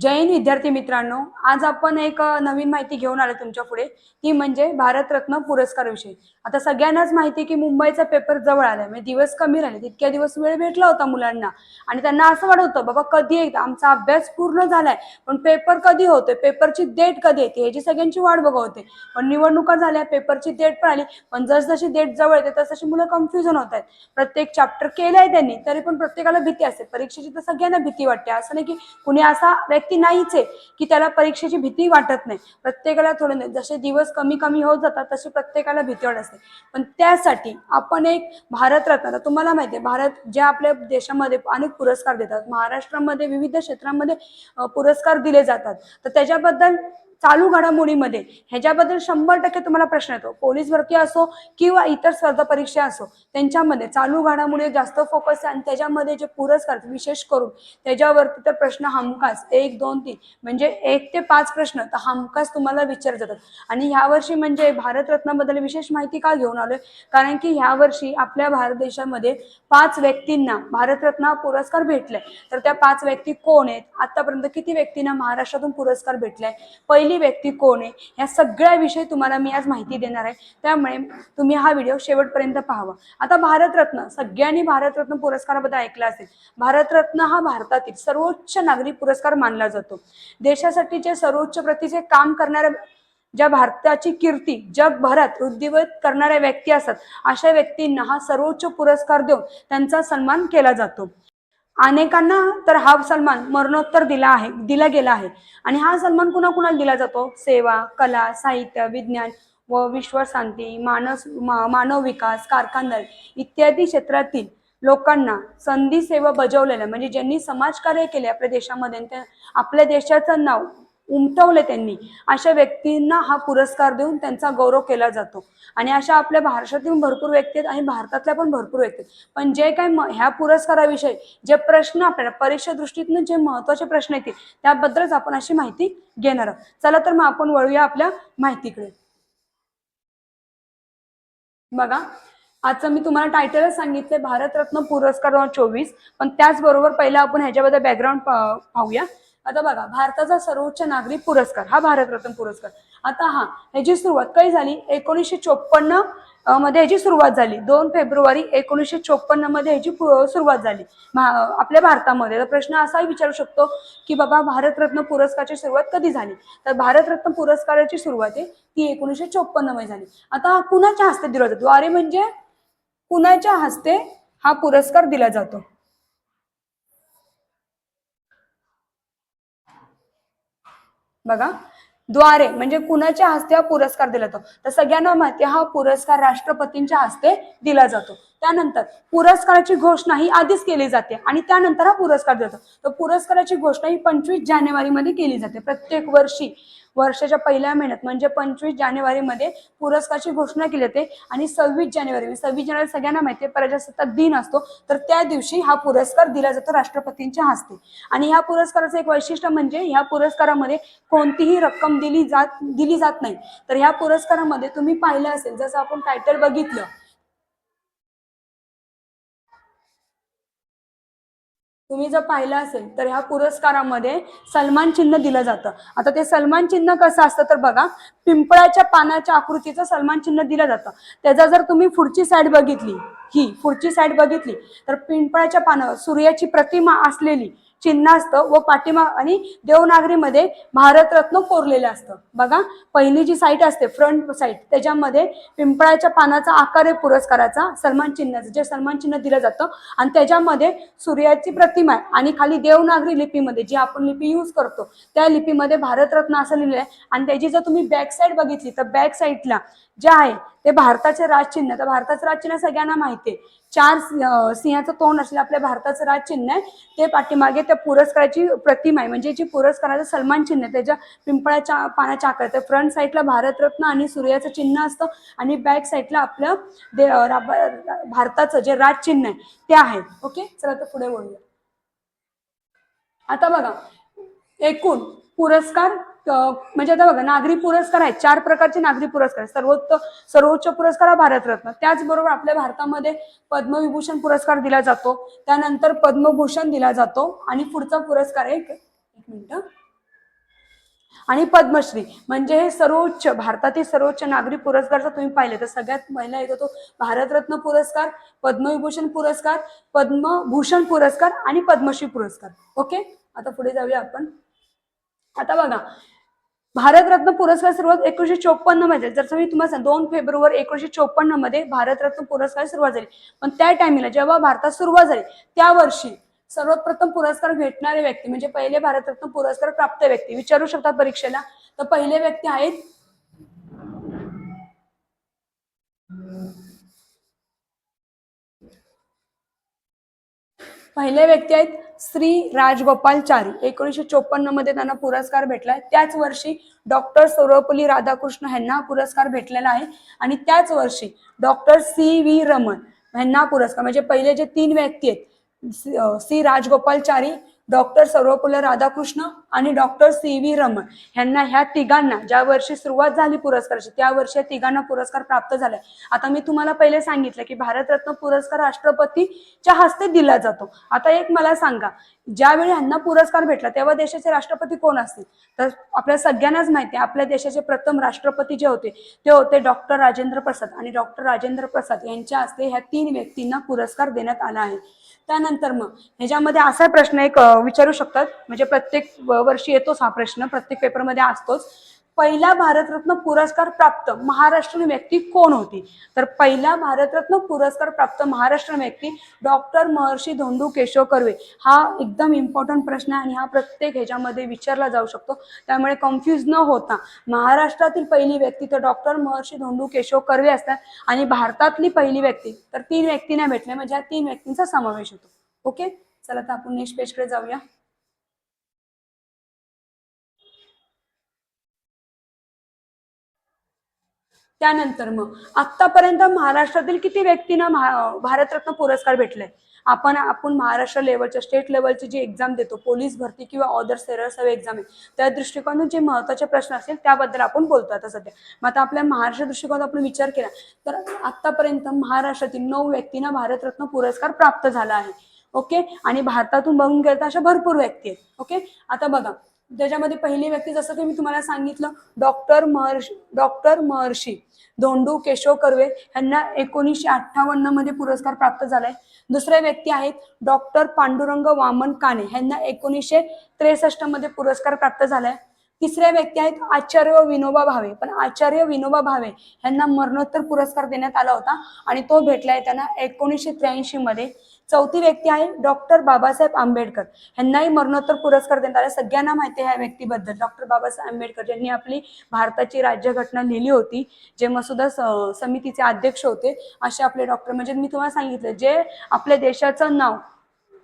जैन विद्यार्थी मित्रांनो. आज आपण एक नवीन माहिती घेऊन आलो तुमच्यापुढे. ती म्हणजे भारतरत्न पुरस्कार विषयी आता सगळ्यांनाच माहिती आहे की मुंबईचा पेपर जवळ आलाय. म्हणजे दिवस कमी राहिले. तितक्या दिवस वेळ भेटला होता मुलांना. आणि त्यांना असं वाटत होतं बाबा कधी एकदा आमचा अभ्यास पूर्ण झालाय. पण पेपर कधी होतोय? पेपरची डेट कधी येते? ह्याची सगळ्यांची वाट बघवते होते. पण निवडणुका झाल्या पेपरची डेट पण आली. पण जसजशी डेट जवळ येते तसशी मुलं कन्फ्युजन होत आहेत. प्रत्येक चॅप्टर केलंय त्यांनी तरी पण प्रत्येकाला भीती असते. परीक्षेची तर सगळ्यांना भीती वाटते. असं नाही की कुणी असा व्यक्ती नाहीच आहे की त्याला परीक्षेची भीती वाटत नाही. प्रत्येकाला थोडं नाही. जसे दिवस कमी कमी होत जातात तशी प्रत्येकाला भीती वाटत असते. पण त्यासाठी आपण एक भारतरत्न आता तुम्हाला माहिती आहे भारत ज्या आपल्या देशामध्ये अनेक पुरस्कार देतात. महाराष्ट्रामध्ये विविध क्षेत्रामध्ये पुरस्कार दिले जातात. तर त्याच्याबद्दल चालू घडामोडीमध्ये. ह्याच्याबद्दल शंभर टक्के तुम्हाला प्रश्न येतो. पोलीस भरती असो किंवा इतर स्पर्धा परीक्षा असो त्यांच्यामध्ये चालू घडामोडी जास्त फोकस आहे आणि त्याच्यामध्ये जे पुरस्कार विशेष करून त्याच्यावरती तर प्रश्न हमखास. एक दोन तीन. म्हणजे एक ते पाच प्रश्न तर हमखास तुम्हाला विचारले जातात. आणि ह्यावर्षी म्हणजे भारतरत्नाबद्दल विशेष माहिती का घेऊन आलोय? कारण की ह्यावर्षी आपल्या भारत देशामध्ये पाच व्यक्तींना भारतरत्न पुरस्कार भेटलाय तर त्या पाच व्यक्ती कोण आहेत? आतापर्यंत किती व्यक्तींना महाराष्ट्रातून पुरस्कार भेटलाय पहिले व्यक्ती कोण आहे? या सगळ्या विषयी तुम्हाला मी आज माहिती देणार आहे. त्यामुळे तुम्ही हा व्हिडिओ शेवटपर्यंत पाहावा. आता भारतरत्न सगळ्यांनी भारतरत्न पुरस्काराबद्दल ऐकलं असेल. भारतरत्न हा भारतातील सर्वोच्च नागरी पुरस्कार मानला जातो. देशासाठी जे सर्वोच्च प्रतीचे काम करणाऱ्या ज्या भारताची कीर्ती जगभरात वृद्धिवत करणाऱ्या व्यक्ती असतात अशा व्यक्तींना हा सर्वोच्च पुरस्कार देऊन त्यांचा सन्मान केला जातो. अनेकांना तर हा सन्मान मरणोत्तर दिला आहे दिला गेला आहे. आणि हा सन्मान कुणा कुणाला दिला जातो? सेवा कला साहित्य विज्ञान व विश्वशांती मानस मा- मानव विकास कारखानदारी इत्यादी क्षेत्रातील लोकांना संधी सेवा बजावलेल्या म्हणजे ज्यांनी समाजकार्य केले आपल्या देशामध्ये आपल्या देशाचं नाव उमटवले त्यांनी. अशा व्यक्तींना हा पुरस्कार देऊन त्यांचा गौरव केला जातो. आणि अशा आपल्या महाराष्ट्रातील भरपूर व्यक्ती आहेत आणि भारतातल्या पण भरपूर व्यक्ती आहेत. पण जे काय म- ह्या पुरस्काराविषयी जे प्रश्न आपल्याला परीक्षा दृष्टीतून जे महत्त्वाचे प्रश्न येतील त्याबद्दलच आपण अशी माहिती घेणार आहोत. चला तर मग आपण वळूया आपल्या माहितीकडे. बघा आजचं मी तुम्हाला टायटलच सांगितले भारतरत्न पुरस्कार दोन हजार चोवीस. पण त्याचबरोबर पहिला आपण ह्याच्याबद्दल बॅकग्राऊंड पाहूया. आता बघा भारताचा सर्वोच्च नागरी पुरस्कार हा भारतरत्न पुरस्कार. आता हा ह्याची सुरुवात काही झाली? एकोणीसशे चोपन्नमध्ये ह्याची सुरुवात झाली. दोन फेब्रुवारी एकोणीसशे चोपन्नमध्ये ह्याची सुरुवात झाली. आपल्या भारतामध्ये. तर प्रश्न असाही विचारू शकतो की बाबा भारतरत्न पुरस्काराची सुरुवात कधी झाली? तर भारतरत्न पुरस्काराची सुरुवात आहे ती एकोणीसशे चोपन्नमध्ये झाली. आता हा कुणाच्या हस्ते दिला जातो? द्वारे म्हणजे कुणाच्या हस्ते हा पुरस्कार दिला जातो? बघा. द्वारे म्हणजे कुणाच्या हस्ते हा पुरस्कार दिला जातो? तर सगळ्यांना माहिती हा पुरस्कार राष्ट्रपतींच्या हस्ते दिला जातो. त्यानंतर पुरस्काराची घोषणा ही आधीच केली जाते आणि त्यानंतर हा पुरस्कार देतो तर पुरस्काराची घोषणा ही पंचवीस जानेवारीमध्ये केली जाते प्रत्येक वर्षी. वर्षाच्या पहिल्या महिन्यात म्हणजे पंचवीस जानेवारीमध्ये पुरस्काराची घोषणा केली जाते आणि सव्वीस जानेवारी म्हणजे सव्वीस जानेवारी सगळ्यांना माहिती आहे प्रजासत्ताक दिन असतो तर त्या दिवशी हा पुरस्कार दिला जातो राष्ट्रपतींच्या हस्ते. आणि ह्या पुरस्काराचं एक वैशिष्ट्य म्हणजे ह्या पुरस्कारामध्ये कोणतीही रक्कम दिली जात दिली जात नाही. तर ह्या पुरस्कारामध्ये तुम्ही पाहिलं असेल जसं आपण टायटल बघितलं तुम्ही जर पाहिलं असेल तर ह्या पुरस्कारामध्ये सन्मान चिन्ह दिलं जातं. आता ते सन्मान चिन्ह कसं असतं तर बघा पिंपळाच्या पानाच्या आकृतीचं सन्मान चिन्ह दिलं जातं. त्याचा जर तुम्ही पुढची साईड बघितली ही पुढची साईड बघितली तर पिंपळाच्या पानावर सूर्याची प्रतिमा असलेली चिन्ह असतं व पाठीमा आणि देवनागरीमध्ये भारतरत्न कोरलेलं असतं. बघा पहिली जी साईट असते फ्रंट साईट त्याच्यामध्ये पिंपळाच्या पानाचा आकार आहे पुरस्काराचा सन्मान चिन्हाचं जे सन्मान चिन्ह दिलं जातं आणि त्याच्यामध्ये सूर्याची प्रतिमा आहे आणि खाली देवनागरी लिपीमध्ये जी आपण लिपी यूज करतो त्या लिपीमध्ये भारतरत्न असं लिहिलं आहे. आणि त्याची जर तुम्ही बॅक साईड बघितली तर बॅक साईडला जे आहे ते भारताचे राजचिन्ह तर भारताचं राजचिन्ह सगळ्यांना माहिती आहे. चार सिंहाचं तोंड असलेलं आपल्या भारताचं राजचिन्ह आहे ते पाठीमागे त्या पुरस्काराची प्रतिमा आहे. म्हणजे जी पुरस्काराचं सन्मान चिन्ह आहे त्याच्या पिंपळाच्या पानाच्या आकार तर फ्रंट साईडला भारतरत्न आणि सूर्याचं चिन्ह असतं आणि बॅक साईडला आपलं दे रा- भारताचं जे राजचिन्ह आहे ते आहे. ओके चला तर पुढे बोलूया आता बघा एकूण पुरस्कार म्हणजे आता बघा नागरी पुरस्कार आहेत चार प्रकारचे नागरी पुरस्कार आहेत. सर्वोच्च सर्वोच्च पुरस्कार हा भारतरत्न. त्याचबरोबर आपल्या भारतामध्ये पद्मविभूषण पुरस्कार दिला जातो. त्यानंतर पद्मभूषण दिला जातो. आणि पुढचा पुरस्कार आहे एक मिनिट आणि पद्मश्री म्हणजे हे सर्वोच्च भारतातील सर्वोच्च नागरी पुरस्कार जर तुम्ही पाहिले तर सगळ्यात पहिला येतो तो भारतरत्न पुरस्कार पद्मविभूषण पुरस्कार पद्मभूषण पुरस्कार आणि पद्मश्री पुरस्कार. ओके? आता पुढे जाऊया आपण. आता बघा भारतरत्न पुरस्कार सुरुवात एकोणीशे चोपन्नमध्ये जर मी तुम्हाला सांग दोन फेब्रुवारी एकोणीशे चोपन्नमध्ये भारतरत्न पुरस्कार सुरुवात झाली. पण त्या टाइमला जेव्हा भारतात सुरुवात झाली त्या वर्षी सर्वप्रथम पुरस्कार भेटणारे व्यक्ती म्हणजे पहिले भारतरत्न पुरस्कार प्राप्त व्यक्ती विचारू शकतात परीक्षेला? तर पहिले व्यक्ती आहेत पहिले व्यक्ती आहेत श्री राजगोपालचारी एकोणीसशे चोपन्नमध्ये त्यांना पुरस्कार भेटलाय. त्याच वर्षी डॉक्टर सर्वपल्ली राधाकृष्ण यांना पुरस्कार भेटलेला आहे. आणि त्याच वर्षी डॉक्टर सी व्ही रमन यांना पुरस्कार. म्हणजे पहिले जे तीन व्यक्ती आहेत श्री सी राजगोपालचारी डॉक्टर सर्वपल्ली राधाकृष्ण आणि डॉक्टर सी व्ही रमण यांना ह्या तिघांना ज्या वर्षी सुरुवात झाली पुरस्काराची त्या वर्षी या तिघांना पुरस्कार प्राप्त झालाय. आता मी तुम्हाला पहिले सांगितलं की भारतरत्न पुरस्कार राष्ट्रपतीच्या हस्ते दिला जातो. आता एक मला सांगा ज्यावेळी यांना पुरस्कार भेटला तेव्हा देशाचे राष्ट्रपती कोण असतील? तर आपल्या सगळ्यांनाच माहिती आहे आपल्या देशाचे प्रथम राष्ट्रपती जे होते ते होते डॉक्टर राजेंद्र प्रसाद. आणि डॉक्टर राजेंद्र प्रसाद यांच्या हस्ते ह्या तीन व्यक्तींना पुरस्कार देण्यात आला आहे. त्यानंतर मग ह्याच्यामध्ये असा प्रश्न एक विचारू शकतात. म्हणजे प्रत्येक वर्षी येतोच हा प्रश्न प्रत्येक पेपरमध्ये असतोच. पहिला भारतरत्न पुरस्कार प्राप्त महाराष्ट्रीयन व्यक्ती कोण होती? तर पहिला भारतरत्न पुरस्कार प्राप्त महाराष्ट्रीयन व्यक्ती डॉक्टर महर्षी धोंडू केशव कर्वे. हा एकदम इम्पॉर्टंट प्रश्न आहे आणि हा प्रत्येक ह्याच्यामध्ये विचारला जाऊ शकतो. त्यामुळे कन्फ्यूज न होता महाराष्ट्रातील पहिली व्यक्ती तर डॉक्टर महर्षी धोंडू केशव कर्वे असतात आणि भारतातली पहिली व्यक्ती तर तीन व्यक्तींना भेटले. म्हणजे या तीन व्यक्तींचा समावेश होतो. ओके चला तर आपण नेक्स्ट पेजकडे जाऊया. त्यानंतर मग आतापर्यंत महाराष्ट्रातील किती व्यक्तींना महा- भारतरत्न पुरस्कार भेटले? आपण आपण महाराष्ट्र लेवलच्या स्टेट लेवलची जी एक्झाम देतो पोलीस भरती किंवा ऑदर सेरस एक्झाम आहे त्या दृष्टिकोनातून जे महत्त्वाचे प्रश्न असतील त्याबद्दल आपण बोलतो आता सध्या. मग आता आपल्या महाराष्ट्र दृष्टिकोनात आपण विचार केला तर आतापर्यंत महाराष्ट्रातील नऊ व्यक्तींना भारतरत्न पुरस्कार प्राप्त झाला आहे. ओके? आणि भारतातून बघून गेलं तर अशा भरपूर व्यक्ती आहेत. ओके? आता बघा ज्याच्यामध्ये पहिली व्यक्ती जसं की मी तुम्हाला सांगितलं डॉक्टर महर्षी डॉक्टर महर्षी धोंडू केशव कर्वे यांना एकोणीसशे अठ्ठावन्नमध्ये पुरस्कार प्राप्त झालाय. दुसऱ्या व्यक्ती आहेत डॉक्टर पांडुरंग वामन काने यांना एकोणीसशे त्रेसष्टमध्ये पुरस्कार प्राप्त झालाय. तिसऱ्या व्यक्ती आहेत आचार्य विनोबा भावे. पण आचार्य विनोबा भावे यांना मरणोत्तर पुरस्कार देण्यात आला होता आणि तो भेटलाय त्यांना एकोणीसशे त्र्याऐंशी मध्ये. चौथी व्यक्ती आहे डॉक्टर बाबासाहेब आंबेडकर. यांनाही मरणोत्तर पुरस्कार देण्यात आला. सगळ्यांना माहिती आहे या व्यक्तीबद्दल. डॉक्टर बाबासाहेब आंबेडकर यांनी आपली भारताची राज्यघटना लिहिली होती जे मसुदा समितीचे अध्यक्ष होते असे आपले डॉक्टर म्हणजे मी तुम्हाला सांगितलं जे आपल्या देशाचं नाव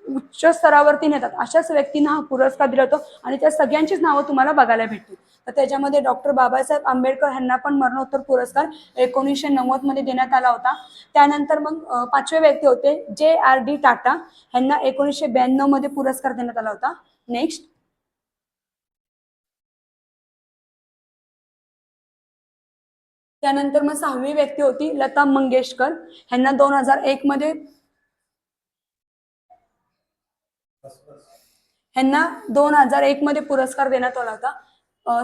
उच्च स्तरावरती नेतात. अशाच व्यक्तींना हा पुरस्कार दिला जातो आणि त्या सगळ्यांचीच नावं तुम्हाला बघायला भेटतील. तर त्याच्यामध्ये डॉक्टर बाबासाहेब आंबेडकर यांना पण मरणोत्तर पुरस्कार एकोणीसशे नव्वदमध्ये देण्यात आला होता. त्यानंतर मग पाचवे व्यक्ती होते जे आर डी टाटा यांना एकोणीसशे ब्याण्णवमध्ये पुरस्कार देण्यात आला होता. नेक्स्ट त्यानंतर मग सहावी व्यक्ती होती लता मंगेशकर. यांना दोन हजार एक मध्ये ह्यांना दोन हजार एक मध्ये पुरस्कार देण्यात आला होता.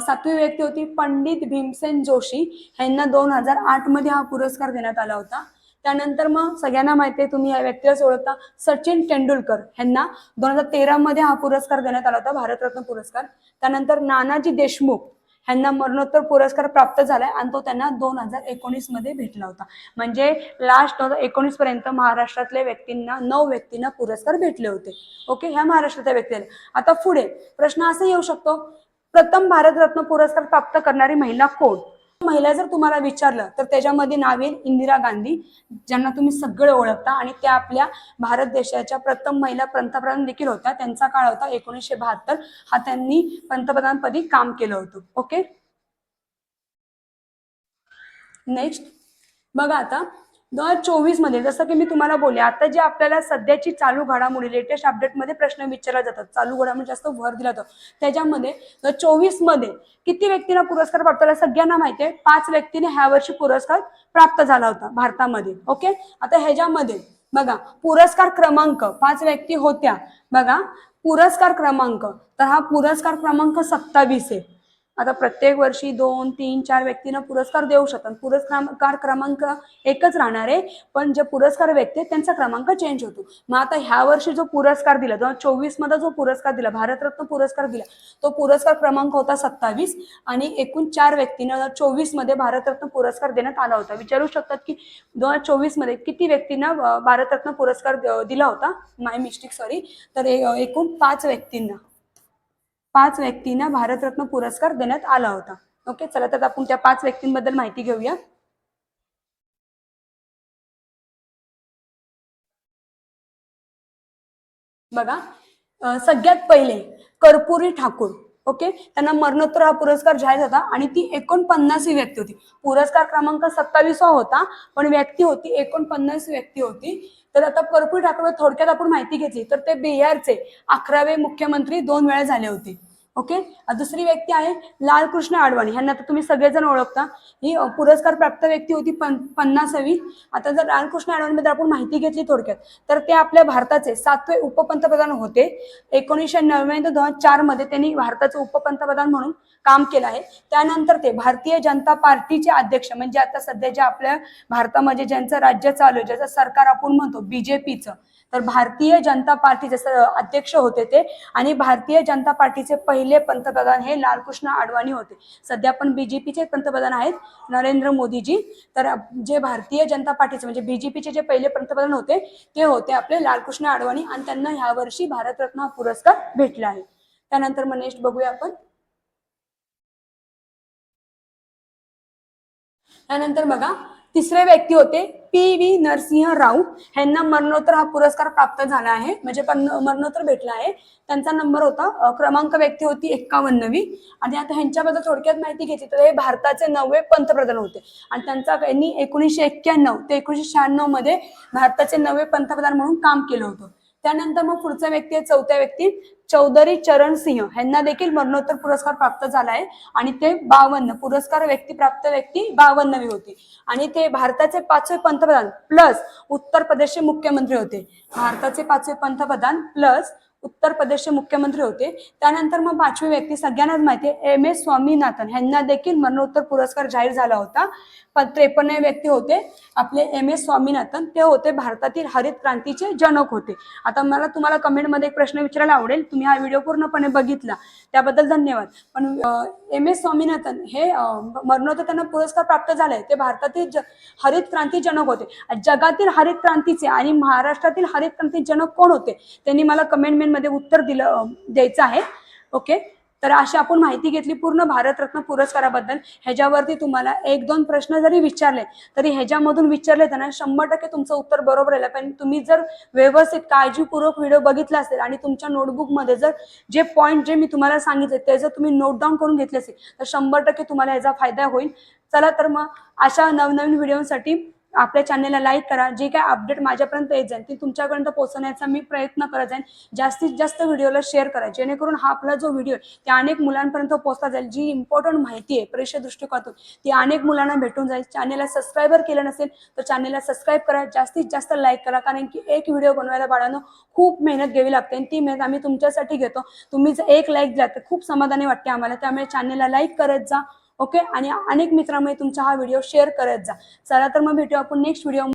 सातवी व्यक्ती होती पंडित भीमसेन जोशी. ह्यांना दोन हजार आठमध्ये हा पुरस्कार देण्यात आला होता. त्यानंतर मग सगळ्यांना माहिती आहे तुम्ही या व्यक्तीला ओळखता. सचिन तेंडुलकर ह्यांना दोन हजार तेरा मध्ये हा पुरस्कार देण्यात आला होता भारतरत्न पुरस्कार. त्यानंतर नानाजी देशमुख ह्यांना मरणोत्तर पुरस्कार प्राप्त झालाय आणि तो त्यांना दोन हजार एकोणीसमध्ये भेटला होता. म्हणजे लास्ट दोन हजार एकोणीस पर्यंत महाराष्ट्रातल्या व्यक्तींना नऊ व्यक्तींना पुरस्कार भेटले होते. ओके ह्या महाराष्ट्रातल्या व्यक्तीला आता पुढे प्रश्न असा येऊ शकतो प्रथम भारतरत्न पुरस्कार प्राप्त करणारी महिला कोण? महिला जर तुम्हाला विचारलं तर त्याच्यामध्ये नाव येईल इंदिरा गांधी ज्यांना तुम्ही सगळे ओळखता आणि त्या आपल्या भारत देशाच्या प्रथम महिला पंतप्रधान देखील होत्या. त्यांचा काळ होता एकोणीसशे बहात्तर. हा त्यांनी पंतप्रधानपदी काम केलं होतं. ओके नेक्स्ट बघा आता दोन हजार चोवीसमध्ये जसं की मी तुम्हाला बोलले आता जे आपल्याला सध्याची चालू घडामोडी लेटेस्ट अपडेटमध्ये प्रश्न विचारला जातात. चालू घडामोडी जास्त भर दिला जातो. त्याच्यामध्ये चोवीसमध्ये किती व्यक्तींना पुरस्कार प्राप्त झाला सगळ्यांना माहिती आहे पाच व्यक्तीने ह्या वर्षी पुरस्कार प्राप्त झाला होता भारतामध्ये. ओके? आता ह्याच्यामध्ये बघा पुरस्कार क्रमांक पाच व्यक्ती होत्या. बघा पुरस्कार क्रमांक तर हा पुरस्कार क्रमांक सत्तावीस आहे. आता प्रत्येक वर्षी दोन तीन चार व्यक्तींना पुरस्कार देऊ शकतात. पुरस्कार क्रमांक एकच राहणार आहे. पण जे पुरस्कार व्यक्ती आहेत, त्यांचा क्रमांक चेंज होतो. मग आता ह्या वर्षी जो पुरस्कार दिला दोन हजार चोवीसमध्ये जो पुरस्कार दिला भारतरत्न पुरस्कार दिला तो पुरस्कार क्रमांक होता सत्तावीस. आणि एकूण चार व्यक्तींना दोन हजार चोवीसमध्ये भारतरत्न पुरस्कार देण्यात आला होता. विचारू शकतात की दोन हजार चोवीसमध्ये किती व्यक्तींना भारतरत्न पुरस्कार दिला होता? माय मिस्टेक सॉरी तर एकूण पाच व्यक्तींना. पाच व्यक्तींना भारतरत्न पुरस्कार देण्यात आला होता. ओके चला तर आपण त्या पाच व्यक्तींबद्दल माहिती घेऊया. बघा सगळ्यात पहिले कर्पुरी ठाकूर ओके त्यांना मरणोत्तर हा पुरस्कार जाहीर झाला आणि ती एकोणपन्नासी व्यक्ती होती. पुरस्कार क्रमांक सत्तावीसवा होता पण व्यक्ती होती एकोणपन्नास व्यक्ती होती. तर आता कर्पूर ठाकूर थोडक्यात आपण माहिती घेतली तर ते बिहारचे अकरावे मुख्यमंत्री दोन वेळा झाले होते. ओके? दुसरी व्यक्ती आहे लालकृष्ण आडवाणी. ह्यांना तर तुम्ही सगळेजण ओळखता. ही पुरस्कार प्राप्त व्यक्ती होती पन पन्नासावी. आता जर लालकृष्ण आडवाणीबद्दल आपण माहिती घेतली थोडक्यात तर ते आपल्या भारताचे सातवे उपपंतप्रधान होते. एकोणीसशे नव्याण्णव दोन हजार चारमध्ये त्यांनी भारताचे उपपंतप्रधान म्हणून काम केलं आहे. त्यानंतर ते भारतीय जनता पार्टीचे अध्यक्ष म्हणजे आता सध्या जे आपल्या भारतामध्ये ज्यांचं राज्य चालू आहे ज्याचं सरकार आपण म्हणतो बीजेपीचं. तर भारतीय जनता पार्टीचे अध्यक्ष होते ते आणि भारतीय जनता पार्टीचे पहिले पंतप्रधान हे लालकृष्ण आडवाणी होते. सध्या पण बीजेपीचे पंतप्रधान आहेत नरेंद्र मोदीजी. तर जे भारतीय जनता पार्टीचे म्हणजे बीजेपीचे जे पहिले पंतप्रधान होते ते होते आपले लालकृष्ण आडवाणी आणि त्यांना ह्या वर्षी भारतरत्न हा पुरस्कार भेटला आहे. त्यानंतर मग नेक्स्ट बघूया आपण. त्यानंतर बघा तिसरे व्यक्ती होते पी व्ही नरसिंह राव यांना मरणोत्तर हा पुरस्कार प्राप्त झाला आहे. म्हणजे पण मरणोत्तर भेटला आहे. त्यांचा नंबर होता क्रमांक व्यक्ती होती एक्कावन्नवी. आणि आता ह्यांच्याबद्दल थोडक्यात माहिती घेतली तर हे भारताचे नववे पंतप्रधान होते. आणि त्यांचा यांनी एकोणीसशे एक्क्याण्णव ते एकोणीसशे शहाण्णवमध्ये भारताचे नववे पंतप्रधान म्हणून काम केलं होतं. त्यानंतर मग पुढचा व्यक्ती आहे चौथ्या व्यक्ती चौधरी चरण सिंह. यांना देखील मरणोत्तर पुरस्कार प्राप्त झाला आहे. आणि ते बावन्न पुरस्कार व्यक्ती प्राप्त व्यक्ती बावन्नवी होती. आणि ते भारताचे पाचवे पंतप्रधान प्लस उत्तर प्रदेशचे मुख्यमंत्री होते. भारताचे पाचवे पंतप्रधान प्लस उत्तर प्रदेशचे मुख्यमंत्री होते. त्यानंतर मग पाचवी व्यक्ती सगळ्यांनाच माहिती आहे एम. एस स्वामीनाथन. यांना देखील मरणोत्तर पुरस्कार जाहीर झाला होता. पण त्रेपन्न व्यक्ती होते. आपले एम. एस स्वामीनाथन ते होते भारतातील हरित क्रांतीचे जनक होते. आता मला तुम्हाला कमेंटमध्ये एक प्रश्न विचारायला आवडेल. तुम्ही हा व्हिडिओ पूर्णपणे बघितला. त्याबद्दल धन्यवाद. पण एम. एस स्वामीनाथन हे मरणोत्तर त्यांना पुरस्कार प्राप्त झालाय ते भारतातील हरित क्रांती जनक होते. जगातील हरित क्रांतीचे आणि महाराष्ट्रातील हरित क्रांती जनक कोण होते? त्यांनी मला कमेंट मध्ये उत्तर दिलं द्यायचं आहे. ओके तर अशी आपण माहिती घेतली पूर्ण भारतरत्न पुरस्काराबद्दल. ह्याच्यावरती तुम्हाला एक दोन प्रश्न जरी विचारले तरी ह्याच्यामधून विचारले तर ना शंभर टक्के तुमचं उत्तर बरोबर आहे पण तुम्ही जर व्यवस्थित काळजीपूर्वक व्हिडिओ बघितला असेल आणि तुमच्या नोटबुकमध्ये जर जे पॉईंट जे मी तुम्हाला सांगितले ते जर तुम्ही नोट डाऊन करून घेतले असेल तर शंभर टक्के तुम्हाला ह्याचा फायदा होईल. चला तर मग अशा नवनवीन व्हिडिओसाठी आपल्या चॅनलला लाईक करा. जे काय अपडेट माझ्यापर्यंत येत जाईल ते तुमच्यापर्यंत पोहोचवण्याचा मी प्रयत्न करत जाईन. जास्तीत जास्त व्हिडिओला शेअर करा. जेणेकरून हा आपला जो व्हिडिओ आहे ते अनेक मुलांपर्यंत पोहोचला जाईल. जी इम्पॉर्टंट माहिती आहे परीक्षा दृष्टिकोनातून ती अनेक मुलांना भेटून जाईल. चॅनलला सबस्क्राईबर केलं नसेल तर चॅनलला सबस्क्राईब करा. जास्तीत जास्त लाईक करा. कारण की एक व्हिडिओ बनवायला बाळांनो खूप मेहनत घ्यावी लागते. आणि ती मेहनत आम्ही तुमच्यासाठी घेतो. तुम्ही जर एक लाईक द्या तर खूप समाधानी वाटते आम्हाला. त्यामुळे चॅनलला लाईक करत जा. ओके? आणि अनेक मित्रांमध्ये तुमचा हा व्हिडिओ शेअर करत जा. चला तर मग भेटू आपण नेक्स्ट व्हिडिओ